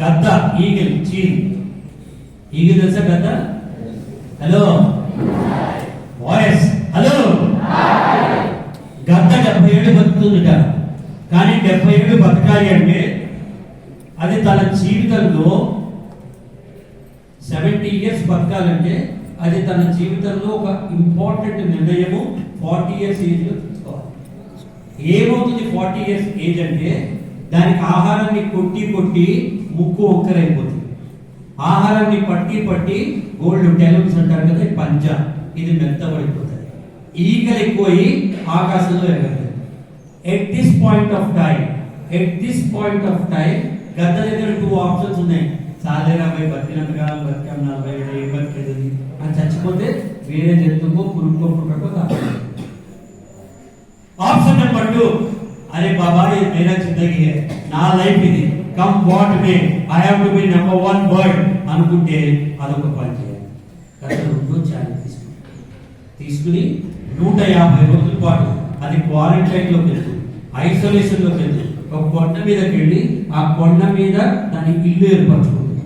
గద్ద eagle చీల్ eagle తెలుసా గద్ద? హలో? వాయిస్. హలో? గద్ద డెబ్బై ఏడు బతుకుతుందిట. కానీ డెబ్బై ఏడు బతకాలి అంటే అది తన జీవితంలో సెవెంటీ ఇయర్స్ బతకాలంటే అది తన జీవితంలో ఒక ఇంపార్టెంట్ నిర్ణయము ఫార్టీ ఇయర్స్ ఏజ్లో తీసుకోవాలి ఏమవుతుంది ఫార్టీ ఇయర్స్ ఏజ్ అంటే దానికి ఆహారాన్ని కొట్టి కొట్టి ముక్కు ఒక్కరైపోతుంది. ఆహారాన్ని పట్టి పట్టి గోల్డ్ టెలూమ్స్ అంటారు కదా పంచ ఇది మెత్తబడిపోతుంది ఈగలు ఎక్కువయి ఆకాశంలో ఎగలేదు at this point of time at this point of time గత దగ్గర టూ ఆప్షన్స్ ఉన్నాయి. చాలేరా అబ్బాయి బతికినంత కాలం బతికాం నలభై ఏడు ఏం బతికేది. అని చచ్చిపోతే వేరే జంతువుకో పురుగుకో పుట్టకో ఆప్షన్ నెంబర్ టూ అరే బాబా ఇది మేరా నా లైఫ్ ఇది. Come what may I have to be number one bird అనుకుంటే అదొక పని చేయాలి కథ రెండు ఛాలెంజ్ తీసుకుంటాం తీసుకుని నూట యాభై రోజుల పాటు అది క్వారంటైన్లో లోకి వెళ్తుంది ఐసోలేషన్లో లోకి వెళ్తుంది ఒక కొండ మీదకి వెళ్ళి ఆ కొండ మీద దాని ఇల్లు ఏర్పరచుకుంటుంది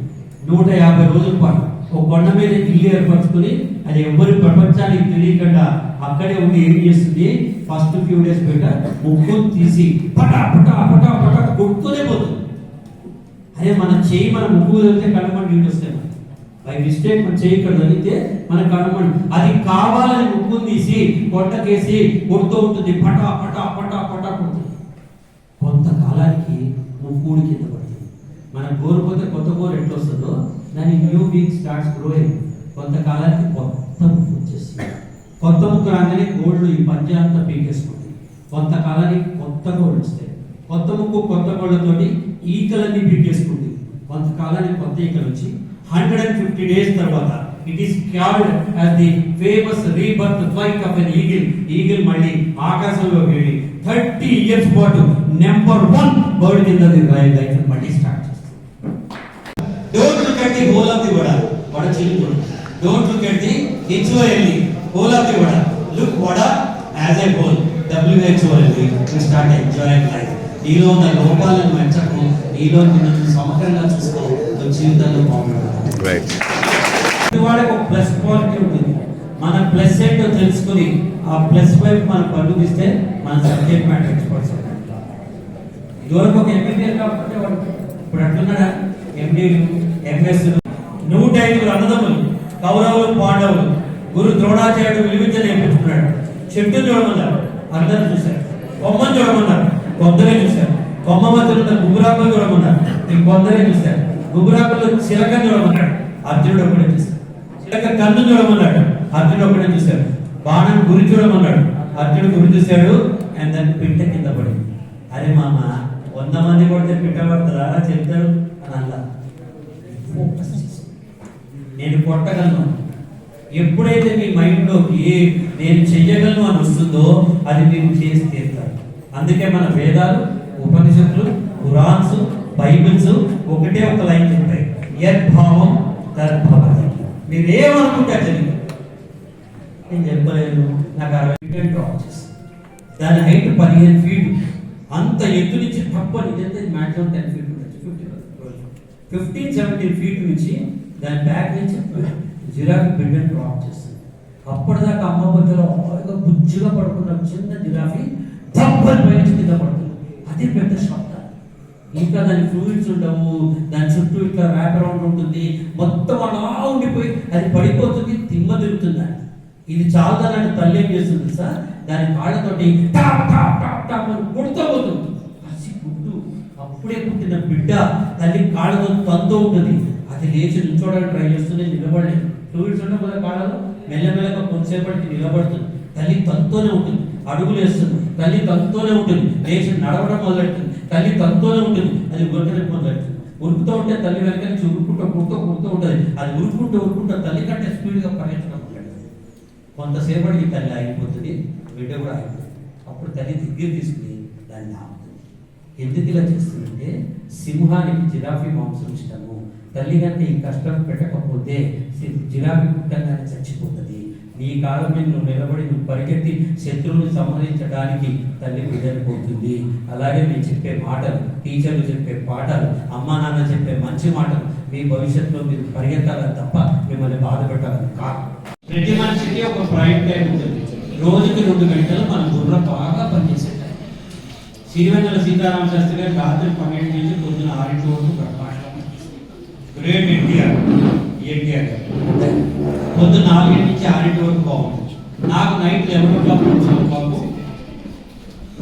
నూట యాభై రోజుల పాటు ఒక కొండ మీద ఇల్లు ఏర్పరచుకుని అది ఎవరి ప్రపంచానికి తెలియకుండా అక్కడే ఉండి ఏం చేస్తుంది? ఫస్ట్ ఫ్యూ డేస్ పెట్ట ముక్కు తీసి పటా పటా పటా పటా కొట్టుకునే పోతుంది. అదే మన చేయి మన ముక్కు వదిలితే కనుమని నీళ్ళు వస్తాయి. మనకి. బై మిస్టేక్ మనం చేయి ఇక్కడ తగిలితే మన కనుమని అది కావాలని ముక్కుని తీసి కొట్టకేసి కొడుతూ ఉంటుంది. పట పట పట పట కొడుతుంది. కొంతకాలానికి ముక్కుడు కింద పడుతుంది. మన గోరు పోతే కొత్త గోరు ఎట్లా వస్తుందో దాని న్యూ వీక్ స్టార్ట్స్ గ్రోయింగ్ కొంతకాలానికి కొత్త ముక్కు వచ్చేస్తుంది. కొత్త ముక్కు రాగానే గోళ్ళు ఈ పంచాంతా పీకేసుకుంటుంది కొంతకాలానికి కొత్త గోళ్ళు వస్తాయి. కొత్త ముక్కు కొత్త గోళ్ళతోటి ఈకలన్నీ పీకేసుకుంది కొంతకాలానికి కొత్త ఈకలు వచ్చి హండ్రెడ్ అండ్ ఫిఫ్టీ డేస్ తర్వాత it is called as the famous rebirth flight of an eagle eagle మళ్ళీ ఆకాశంలోకి వెళ్ళి థర్టీ ఇయర్స్ పాటు నెంబర్ వన్ బర్డ్ కింద లైఫ్ మళ్ళీ స్టార్ట్ చేస్తుంది. Don't look at the hole of the vada vada Chiluku don't look at the H O L E hole of the vada look vada as a whole W H O L E start enjoying life నీలో ఉన్న లోపాలను మెచ్చకు నీలో నిన్ను సమగ్రంగా చూసుకో నువ్వు జీవితంలో బాగుంటుంది. వాళ్ళకి ఒక ప్లస్ పాయింట్ ఉంటుంది. మన ప్లస్ ఏంటో తెలుసుకుని ఆ ప్లస్ వైపు మనం పండుగిస్తే మన సబ్జెక్ట్ మ్యాటర్ ఎక్స్పర్ట్స్ ఇదివరకు ఒక ఎంబీబీఎస్ కాబట్టి వాడు ఇప్పుడు అట్లున్నాడా ఎండీలు ఎంఎస్ నూట ఐదుగురు అన్నదమ్ములు కౌరవులు పాండవులు గురు ద్రోణాచార్యుడు విలువిద్య నేర్పించుకున్నాడు. చెట్టు చూడమన్నారు అందరూ చూశారు. కొమ్మని చూడమన్నారు కొందరే చూశారు. కొమ్మ మధ్యలో ఉన్న గుబురాకులు చూడమన్నారు కొందరే చూశారు గుబురాకులు చిలక చూడమన్నాడు అర్జునుడు ఒకటే చూశాడు. చిలక కన్ను చూడమన్నాడు అర్జునుడు ఒకటే చూశాడు. బాణం గురి చూడమన్నాడు అర్జునుడు గురి చూశాడు. అండ్ దాన్ని పిట్ట కింద పడింది. అరే మామ వంద మంది కొడితే పిట్ట పడతారా? అలా చెప్తాడు అని అలా. నేను కొట్టగలను. ఎప్పుడైతే మీ మైండ్లోకి నేను చెయ్యగలను అని వస్తుందో అది మీరు చేస్తే అందుకే మన వేదాలు ఉపనిషత్తులు ఖురాన్స్ బైబిల్స్ ఒకటే ఒక లైన్ చెప్తాయి. యద్భావం తద్భవతి మీరు ఏమనుకుంటే అది జరిగింది. నేను చెప్పలేను నాకు అరవై ఫీట్ డ్రాప్ చేస్తాను దాని హైట్ పదిహేను ఫీట్ అంత ఎత్తు నుంచి తప్ప నిజంగా మ్యాక్సిమం టెన్ ఫీట్ ఉండొచ్చు. ఫిఫ్టీ ఫిఫ్టీన్ సెవెంటీన్ ఫీట్ నుంచి దాని బ్యాక్ నుంచి జిరాఫ్ బిడ్డను డ్రాప్ చేస్తుంది. అప్పటిదాకా అమ్మ బద్దలో హాయిగా బుజ్జిగా పడుకున్న చిన్న జిరాఫీ తప్పని పై కింద పడుతుంది. అది పెద్ద షాక్ ఇంకా దాని ఫ్లూయిడ్స్ ఉండవు దాని చుట్టూ ఇట్లా ర్యాప్ అరౌండ్ ఉంటుంది. మొత్తం అలా ఉండిపోయి అది పడిపోతుంది తిమ్మ తిరుగుతుంది ఇది ఇది దాని తల్లి ఏం చేస్తుంది సార్ దాని కాళ్ళతోటి టాప్ టాప్ టాప్ టాప్ అని కొడుతూ పోతుంది. పసి గుడ్డు అప్పుడే పుట్టిన బిడ్డ తల్లి కాళ్ళతో తంతో ఉంటుంది. అది లేచి నిల్చోడానికి ట్రై చేస్తుంది నిలబడలేదు. ఫ్లూయిడ్స్ ఉండవు కదా కాళ్ళలో? మెల్లమెల్లగా కొంతసేపటికి నిలబడుతుంది. తల్లి తంతోనే ఉంటుంది. అడుగులు వేస్తుంది. తల్లి తంతోనే ఉంటుంది. లేచి నడవడం మొదలెడుతుంది. తల్లి తంతోనే ఉంటుంది. అది ఉరకడం మొదలెడుతుంది. ఉరుకుతూ ఉంటే తల్లి వెనక నుంచి ఉరుకుంటూ ఉరుకుతూ ఉరుకుతూ ఉంటుంది. అది ఉరుకుంటూ ఉరుకుంటూ తల్లి కంటే స్పీడ్గా పరిగెత్తడం మొదలెడుతుంది. కొంతసేపటికి తల్లి ఆగిపోతుంది. బిడ్డ కూడా ఆగిపోతుంది. అప్పుడు తల్లి దగ్గర తీసుకుని దాన్ని ఆపుతుంది ఎందుకు ఇలా చేస్తుందంటే సింహానికి జిరాఫీ మాంసం ఇష్టము. తల్లి కంటే ఈ కష్టం పెట్టకపోతే జిరాఫీ పుట్టంగానే చచ్చిపోతుంది. నీ కాలం మీద నువ్వు నిలబడి నువ్వు పరిగెత్తి శత్రువుని సంహరించడానికి తల్లి బిడ్డను పోతుంది. అలాగే మీరు చెప్పే మాటలు టీచర్లు చెప్పే పాటలు అమ్మా నాన్న చెప్పే మంచి మాటలు మీ భవిష్యత్తులో మీరు పరిగెత్తాలని తప్ప మిమ్మల్ని బాధ పెట్టాలని కాదు. ప్రతి మనిషికి ఒక ప్రైవేట్ టైం ఉంటుంది. రోజుకి రెండు గంటలు మన బుర్ర బాగా పనిచేసే టైం సిరివెన్నెల సీతారామ శాస్త్రి గారు రాత్రి పన్నెండు నుంచి పొద్దున నుంచి ఆరింటి వరకు బాగుంటుంది నాకు నైట్ లెవెన్ ఓ క్లాక్ నుంచి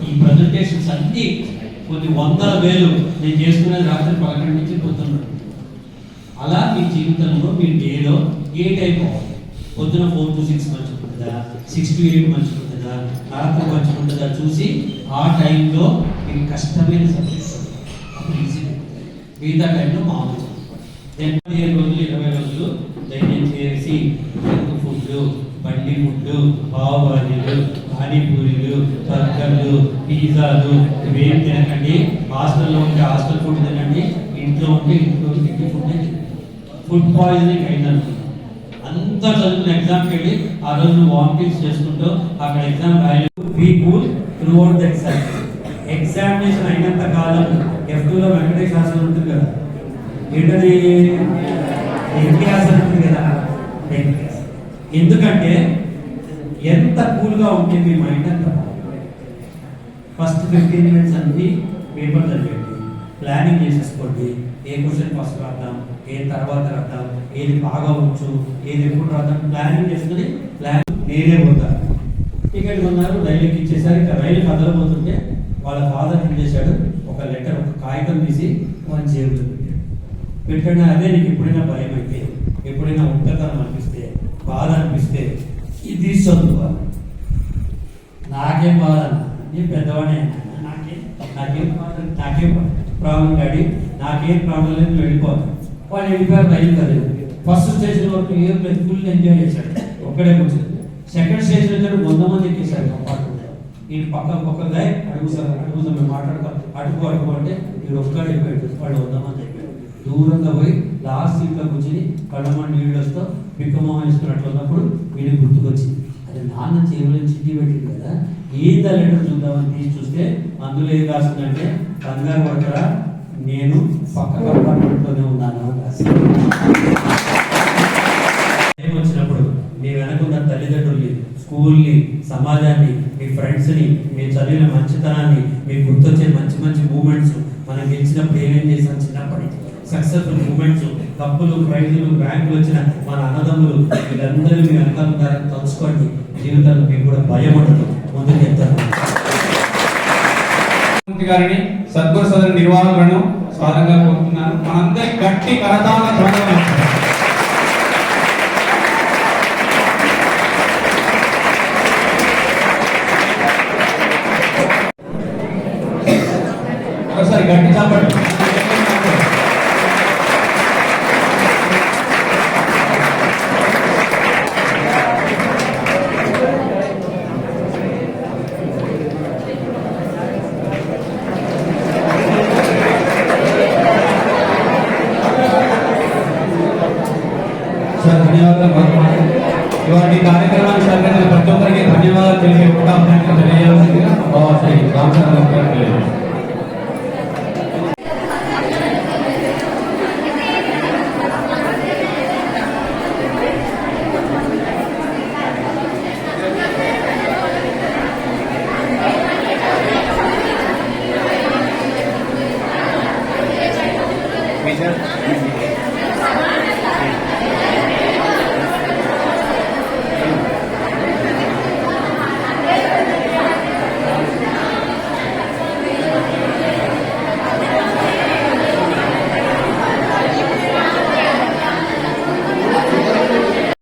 ఈ ప్రజెంటేషన్స్ అన్ని కొన్ని వందల వేలు నేను చేసుకునేది రాత్రి పదకొండు నుంచి పొద్దున్న. అలా మీ జీవితంలో మీ డేలో ఏ టైం బాగుంది పొద్దున ఫోర్ టు సిక్స్ మంచిగా ఉంటుందా సిక్స్ టు ఎయిట్ మంచిగా ఉంటుందా రాత్రి మంచిగా ఉంటుందా చూసి ఆ టైంలో మీకు కష్టమైన సబ్జెక్ట్స్ అప్పుడు ఈజీ మిగతా టైంలో మామూలు దెన్ పదిహేను రోజులు ఇరవై రోజులు దయచేసి జంక్ ఫుడ్ బండి ఫుడ్ పావుబాజీలు పానీపూరీలు బర్గర్లు పిజ్జాలు ఇవేం తినకండి. హాస్టల్లో ఉంటే హాస్టల్ ఫుడ్ తినండి. ఇంట్లో ఉంటే ఇంట్లో ఇంటి ఫుడ్ ఫుడ్ పాయిజనింగ్ అయిందనుకున్నాను అంతా చదువుకుని ఎగ్జామ్కి వెళ్ళి ఆ రోజు వామిటింగ్స్ చేసుకుంటూ అక్కడ ఎగ్జామ్ రాయలేదు. Be cool throughout the exam examination అయినంత కాలం ఎఫ్ టూలో వెంకటేష్ హాస్టల్ ఉంటుంది కదా. ఏంటది? హాస్టల్ ఉంటుంది కదా. ఎందుకంటే ఎంత కూల్గా ఉంటే మీ మైండ్ అంత ఫస్ట్ ఫిఫ్టీన్ మినిట్స్ అన్ని పేపర్ చదివేయండి. ప్లానింగ్ చేసేసుకోండి. ఏ క్వశ్చన్ ఫస్ట్ రాద్దాం ఏ తర్వాత రాద్దాం ఏది బాగా వచ్చు ఏది ఎప్పుడు రాద్దాం ప్లానింగ్ చేసుకుని ప్లాన్ నేనే పోతారు టికెట్ కొన్నారు రైలుకి ఇచ్చేసారు ఇక రైలు కదలబోతుంటే వాళ్ళ ఫాదర్ ఏం చేశాడు? ఒక లెటర్ ఒక కాగితం తీసి వాళ్ళ జేబులో పెట్టాడు. పెట్టండి అదే నీకు ఎప్పుడైనా భయం అయితే ఎప్పుడైనా ఉంటుందని అనిపిస్తుంది. బాధ అనిపిస్తే ఇది చదువు నాకేం బాధ నేను పెద్దవాడే నాకేం? నాకేం బాధ? నాకేం ప్రాబ్లం డాడీ నాకేం ప్రాబ్లం లేదు వెళ్ళిపోతాను వాళ్ళు వెళ్ళిపోయారు రైలు ఫస్ట్ స్టేజ్ వరకు ఏం లేదు ఫుల్ ఎంజాయ్ చేశాడు. ఒక్కడే కూర్చొని. సెకండ్ స్టేషన్ వచ్చాడు వంద మంది ఎక్కేశాడు కంపార్ట్మెంట్ ఈ పక్క పక్కగా అడుగుతారు అడుగుతాం మేము మాట్లాడుకో అడుగు అడుగు అంటే వీడు ఒక్కడే అయిపోయాడు వాళ్ళు వంద మంది దూరంగా పోయి లాస్ట్ సీట్లో కూర్చొని కళ్ళమ్మ నీళ్ళు వస్తూ బిక్కమోహం వేసుకున్నట్లు ఉన్నప్పుడు వీడికి గుర్తుకొచ్చింది. అది నాన్న చేతులు చిట్టి పెట్టింది కదా ఏంది ఆ లెటర్ చూద్దామని తీసి చూస్తే అందులో ఏం రాస్తుందంటే కంగారు పడతారా? నేను పక్క కంపార్ట్మెంట్లోనే ఉన్నాను అని వచ్చినప్పుడు మీ వెనకున్న తల్లిదండ్రుల్ని స్కూల్ని సమాజాన్ని మీ ఫ్రెండ్స్ని మీ చదివిన మంచితనాన్ని మీకు గుర్తొచ్చే మంచి మంచి మూమెంట్స్ మనం గెలిచినప్పుడు ఏమేం చేసాం చిన్నప్పటి సక్సెస్ఫుల్ మూమెంట్స్ కప్పులు ప్రైజులు ర్యాంకులు వచ్చిన మన అన్నదమ్ములు వీళ్ళందరూ మీ వెనకాల ఉన్నారని తలుచుకోండి. జీవితంలో మీకు కూడా భయం ఉండదు. ముందు వెళ్తారు గారిని సద్గురు సదన నిర్వాహకులను స్వాగతంగా కోరుతున్నాను. మనందరి గట్టి కరతాల ఒకసారి గట్టి చాపండి. ధన్యవాదాలు మరొకసారి. ఇవాటి కార్యక్రమాన్ని సరిగ్గా ప్రతి ఒక్కరికి ధన్యవాదాలు తెలిపే అవకాశాన్ని తెలియజేయాల్సిందిగా బాబా శ్రీ రామచంద్ర గారు తెలియజేస్తారు